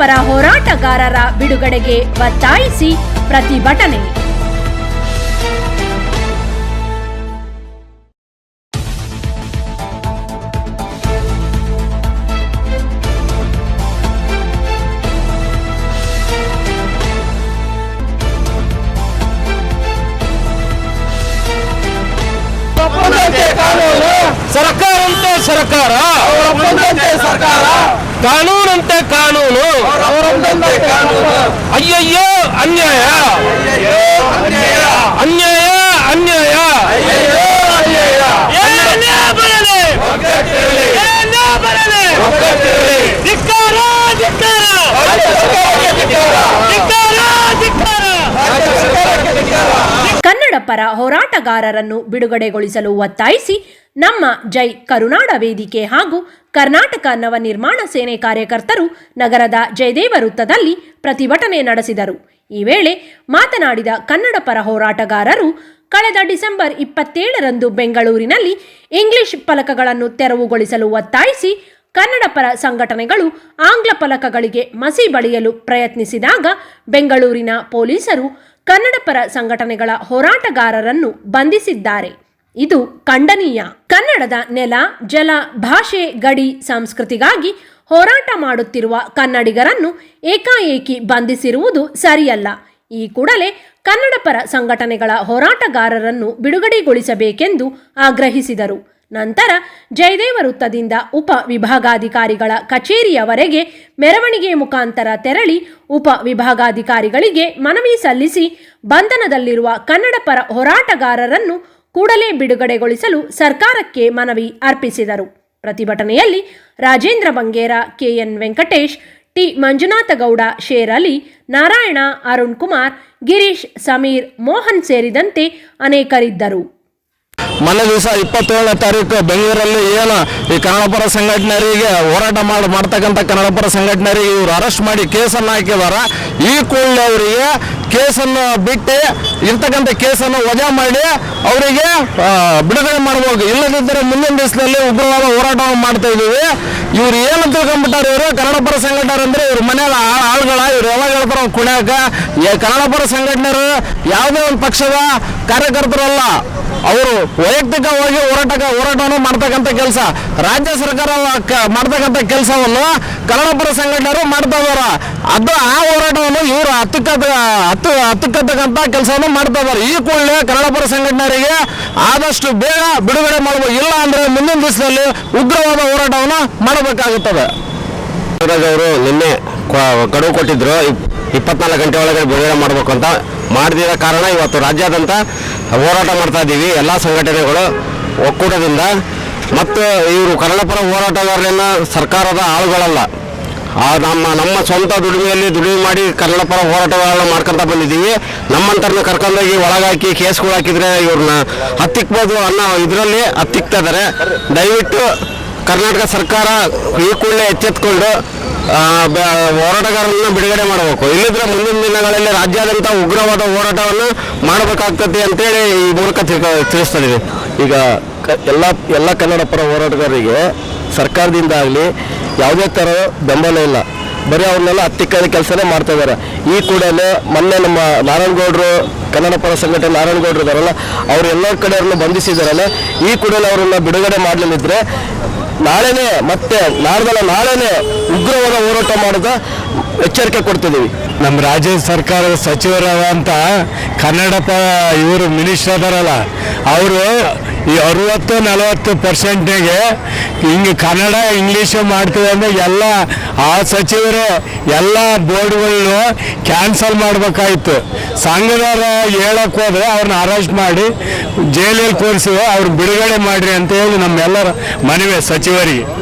ಪರ ಹೋರಾಟಗಾರರ ಬಿಡುಗಡೆಗೆ ಒತ್ತಾಯಿಸಿ ಪ್ರತಿಭಟನೆ. ಒಪ್ಪಂದಂತೆ ಸರ್ಕಾರಂತೆ ಸರ್ಕಾರ. ಒಪ್ಪಂದಂತೆ ಸರ್ಕಾರ. ಕಾನೂನಂತೆ ಕಾನೂನು. ಅಯ್ಯಯ್ಯೋ ಅನ್ಯಾಯ. ಅನ್ಯಾಯ. ಅನ್ಯಾಯ ಕನ್ನಡ ಪರ ಹೋರಾಟಗಾರರನ್ನು ಬಿಡುಗಡೆಗೊಳಿಸಲು ಒತ್ತಾಯಿಸಿ ನಮ್ಮ ಜೈ ಕರುನಾಡ ವೇದಿಕೆ ಹಾಗೂ ಕರ್ನಾಟಕ ನವನಿರ್ಮಾಣ ಸೇನೆ ಕಾರ್ಯಕರ್ತರು ನಗರದ ಜಯದೇವ ವೃತ್ತದಲ್ಲಿ ಪ್ರತಿಭಟನೆ ನಡೆಸಿದರು. ಈ ವೇಳೆ ಮಾತನಾಡಿದ ಕನ್ನಡ ಪರ ಹೋರಾಟಗಾರರು, ಕಳೆದ ಡಿಸೆಂಬರ್ ಇಪ್ಪತ್ತೇಳರಂದು ಬೆಂಗಳೂರಿನಲ್ಲಿ ಇಂಗ್ಲಿಷ್ ಫಲಕಗಳನ್ನು ತೆರವುಗೊಳಿಸಲು ಒತ್ತಾಯಿಸಿ ಕನ್ನಡ ಪರ ಸಂಘಟನೆಗಳು ಆಂಗ್ಲ ಫಲಕಗಳಿಗೆ ಮಸಿ ಬಳಿಯಲು ಪ್ರಯತ್ನಿಸಿದಾಗ ಬೆಂಗಳೂರಿನ ಪೊಲೀಸರು ಕನ್ನಡ ಪರ ಸಂಘಟನೆಗಳ ಹೋರಾಟಗಾರರನ್ನು ಬಂಧಿಸಿದ್ದಾರೆ. ಇದು ಖಂಡನೀಯ. ಕನ್ನಡದ ನೆಲ, ಜಲ, ಭಾಷೆ, ಗಡಿ ಸಂಸ್ಕೃತಿಗಾಗಿ ಹೋರಾಟ ಮಾಡುತ್ತಿರುವ ಕನ್ನಡಿಗರನ್ನು ಏಕಾಏಕಿ ಬಂಧಿಸಿರುವುದು ಸರಿಯಲ್ಲ. ಈ ಕೂಡಲೇ ಕನ್ನಡ ಪರ ಸಂಘಟನೆಗಳ ಹೋರಾಟಗಾರರನ್ನು ಬಿಡುಗಡೆಗೊಳಿಸಬೇಕೆಂದು ಆಗ್ರಹಿಸಿದರು. ನಂತರ ಜಯದೇವ ವೃತ್ತದಿಂದ ಉಪ ವಿಭಾಗಾಧಿಕಾರಿಗಳ ಕಚೇರಿಯವರೆಗೆ ಮೆರವಣಿಗೆ ಮುಖಾಂತರ ತೆರಳಿ ಉಪ ವಿಭಾಗಾಧಿಕಾರಿಗಳಿಗೆ ಮನವಿ ಸಲ್ಲಿಸಿ ಬಂಧನದಲ್ಲಿರುವ ಕನ್ನಡ ಪರ ಹೋರಾಟಗಾರರನ್ನು ಕೂಡಲೇ ಬಿಡುಗಡೆಗೊಳಿಸಲು ಸರ್ಕಾರಕ್ಕೆ ಮನವಿ ಅರ್ಪಿಸಿದರು. ಪ್ರತಿಭಟನೆಯಲ್ಲಿ ರಾಜೇಂದ್ರ ಬಂಗೇರ, ಕೆಎನ್ ವೆಂಕಟೇಶ್, ಟಿ ಮಂಜುನಾಥಗೌಡ ಶೇರ್ ಅಲಿ ನಾರಾಯಣ, ಅರುಣ್ ಕುಮಾರ್, ಗಿರೀಶ್, ಸಮೀರ್, ಮೋಹನ್ ಸೇರಿದಂತೆ ಅನೇಕರಿದ್ದರು. ಮೊನ್ನೆ ದಿವಸ ಇಪ್ಪತ್ತೇಳನೇ ತಾರೀಕು ಬೆಂಗಳೂರಲ್ಲಿ ಏನು ಈ ಕನ್ನಡ ಪರ ಸಂಘಟನೆಯರಿಗೆ ಹೋರಾಟ ಮಾಡಿ, ಮಾಡ್ತಕ್ಕಂಥ ಕನ್ನಡ ಪರ ಸಂಘಟನೆಯರಿಗೆ ಇವರು ಅರೆಸ್ಟ್ ಮಾಡಿ ಕೇಸನ್ನು ಹಾಕಿದಾರ. ಈ ಕೂಡಲೇ ಅವರಿಗೆ ಕೇಸನ್ನು ಬಿಟ್ಟು ಇರ್ತಕ್ಕಂಥ ಕೇಸನ್ನು ವಜಾ ಮಾಡಿ ಅವರಿಗೆ ಬಿಡುಗಡೆ ಮಾಡಬೇಕು ಇಲ್ಲದಿದ್ದರೆ ಮುಂದಿನ ದಿವಸದಲ್ಲಿ ಉಗ್ರವಾದ ಹೋರಾಟವನ್ನು ಮಾಡ್ತಾ ಇದ್ದೀವಿ. ಇವ್ರು ಏನು ತಿಳ್ಕೊಂಡ್ಬಿಟ್ಟಾರೆ ಇವರು? ಕನ್ನಡ ಪರ ಸಂಘಟನೆ ಅಂದ್ರೆ ಇವ್ರ ಮನೆಯ ಆಳುಗಳ, ಇವ್ರು ಯಾವಾಗ ಹೇಳ್ತಾರ ಕುಣಿಯಾಕ. ಕನ್ನಡಪರ ಕನ್ನಡ ಪರ ಸಂಘಟನೆಯರು ಯಾವುದೇ ಒಂದು ಪಕ್ಷದ ಕಾರ್ಯಕರ್ತರಲ್ಲ. ಅವರು ವೈಯಕ್ತಿಕವಾಗಿ ಹೋರಾಟ ಹೋರಾಟವನ್ನು ಮಾಡ್ತಕ್ಕಂಥ ಕೆಲಸ. ರಾಜ್ಯ ಸರ್ಕಾರ ಮಾಡ್ತಕ್ಕಂಥ ಕೆಲಸವನ್ನು ಕನ್ನಡಪುರ ಸಂಘಟನೆಯವರು ಮಾಡ್ತಾ ಇದಾರ ಅದು ಆ ಹೋರಾಟವನ್ನು ಇವರು ಹತ್ತಕ್ಕ ಹತ್ತು ಹತ್ತಕ್ಕಂಥ ಕೆಲಸವನ್ನು ಮಾಡ್ತಾ ಈ ಕೂಡಲೇ ಕನ್ನಡಪುರ ಸಂಘಟನೆಯವರಿಗೆ ಆದಷ್ಟು ಬೇಗ ಬಿಡುಗಡೆ ಮಾಡಬೇಕು ಇಲ್ಲ ಅಂದ್ರೆ ಮುಂದಿನ ದಿವಸದಲ್ಲಿ ಉಗ್ರವಾದ ಹೋರಾಟವನ್ನು ಮಾಡಬೇಕಾಗುತ್ತದೆ. ಅವರು ನಿನ್ನೆ ಗಡುವು ಕೊಟ್ಟಿದ್ರು. ಇಪ್ಪತ್ನಾಲ್ಕು ಗಂಟೆ ಒಳಗಡೆ ಬಿಡುಗಡೆ ಮಾಡಬೇಕು ಅಂತ. ಮಾಡಿದ ಕಾರಣ ಇವತ್ತು ರಾಜ್ಯಾದ್ಯಂತ ಹೋರಾಟ ಮಾಡ್ತಾ ಇದ್ದೀವಿ. ಎಲ್ಲ ಸಂಘಟನೆಗಳು ಒಕ್ಕೂಟದಿಂದ ಮತ್ತು ಇವರು ಕನ್ನಡ ಪರ ಹೋರಾಟಗಾರರನ್ನ ಸರ್ಕಾರದ ಆಳುಗಳಲ್ಲ. ನಮ್ಮ ನಮ್ಮ ಸ್ವಂತ ದುಡಿಮೆಯಲ್ಲಿ ದುಡಿಮೆ ಮಾಡಿ ಕನ್ನಡ ಪರ ಹೋರಾಟಗಳನ್ನ ಮಾಡ್ಕೊಂತ ಬಂದಿದ್ದೀವಿ. ನಮ್ಮಂತರನ್ನ ಕರ್ಕೊಂಡೋಗಿ ಒಳಗಾಕಿ ಕೇಸ್ಗಳು ಹಾಕಿದ್ರೆ ಇವ್ರನ್ನ ಹತ್ತಿಕ್ಬೋದು ಅನ್ನೋ ಇದರಲ್ಲಿ ಹತ್ತಿಕ್ತಾ ಇದ್ದಾರೆ ದಯವಿಟ್ಟು ಕರ್ನಾಟಕ ಸರ್ಕಾರ ಈ ಕೂಡಲೇ ಎಚ್ಚೆತ್ಕೊಂಡು ಹೋರಾಟಗಾರರನ್ನ ಬಿಡುಗಡೆ ಮಾಡಬೇಕು. ಇಲ್ಲಿದ್ರೆ ಮುಂದಿನ ದಿನಗಳಲ್ಲಿ ರಾಜ್ಯಾದ್ಯಂತ ಉಗ್ರವಾದ ಹೋರಾಟವನ್ನು ಮಾಡಬೇಕಾಗ್ತದೆ ಅಂತೇಳಿ ಈ ಮೂಲಕ ತಿಳಿಸ್ತಾ ಈಗ ಎಲ್ಲ ಎಲ್ಲ ಕನ್ನಡ ಪರ ಹೋರಾಟಗಾರರಿಗೆ ಸರ್ಕಾರದಿಂದ ಆಗಲಿ ಯಾವುದೇ ಥರ ಬೆಂಬಲ ಇಲ್ಲ. ಬರೀ ಅವ್ರನ್ನೆಲ್ಲ ಹತ್ತಿಕ್ಕದ ಕೆಲಸನೇ ಮಾಡ್ತಾ ಇದ್ದಾರೆ. ಈ ಕೂಡಲೇ ಮೊನ್ನೆ ನಮ್ಮ ನಾರಾಯಣಗೌಡರು, ಕನ್ನಡ ಪರ ಸಂಘಟನೆ ನಾರಾಯಣಗೌಡರು ಇದಾರಲ್ಲ ಅವ್ರು ಎಲ್ಲ ಕಡೆಯವ್ರನ್ನ ಬಂಧಿಸಿದಾರಲ್ಲ ಈ ಕೂಡಲೇ ಅವರನ್ನ ಬಿಡುಗಡೆ ಮಾಡಲಿಲ್ಲದ್ರೆ ನಾಳೆನೇ ಮತ್ತೆ ನಾಡ್ದಲ್ಲ ನಾಳೆನೇ ಉಗ್ರವಾದ ಹೋರಾಟ ಮಾಡಿದ ಎಚ್ಚರಿಕೆ ಕೊಡ್ತಿದ್ದೀವಿ ನಮ್ಮ ರಾಜ್ಯ ಸರ್ಕಾರದ ಸಚಿವರಾದಂಥ ಕನ್ನಡ ಇವರು ಮಿನಿಸ್ಟರ್ ಅದಾರಲ್ಲ, ಅವರು ಈ ಅರುವತ್ತು, ನಲವತ್ತು ಪರ್ಸೆಂಟ್ನಾಗೆ ಹಿಂಗೆ ಕನ್ನಡ, ಇಂಗ್ಲೀಷು ಮಾಡ್ತೀವಿ ಅಂದ್ರೆ ಎಲ್ಲ ಆ ಸಚಿವರು, ಎಲ್ಲ ಬೋರ್ಡ್ಗಳನ್ನು ಕ್ಯಾನ್ಸಲ್ ಮಾಡಬೇಕಾಯಿತು. ಸಂಘದವರು ಹೇಳಕ್ಕೆ ಹೋದ್ರೆ ಅವ್ರನ್ನ ಅರೆಸ್ಟ್ ಮಾಡಿ, ಜೈಲಲ್ಲಿ ಕೂರಿಸಿ ಅವ್ರು ಬಿಡುಗಡೆ ಮಾಡಿರಿ ಅಂತ ಹೇಳಿ ನಮ್ಮೆಲ್ಲರ ಮನವಿ ಸಚಿವರಿಗೆ.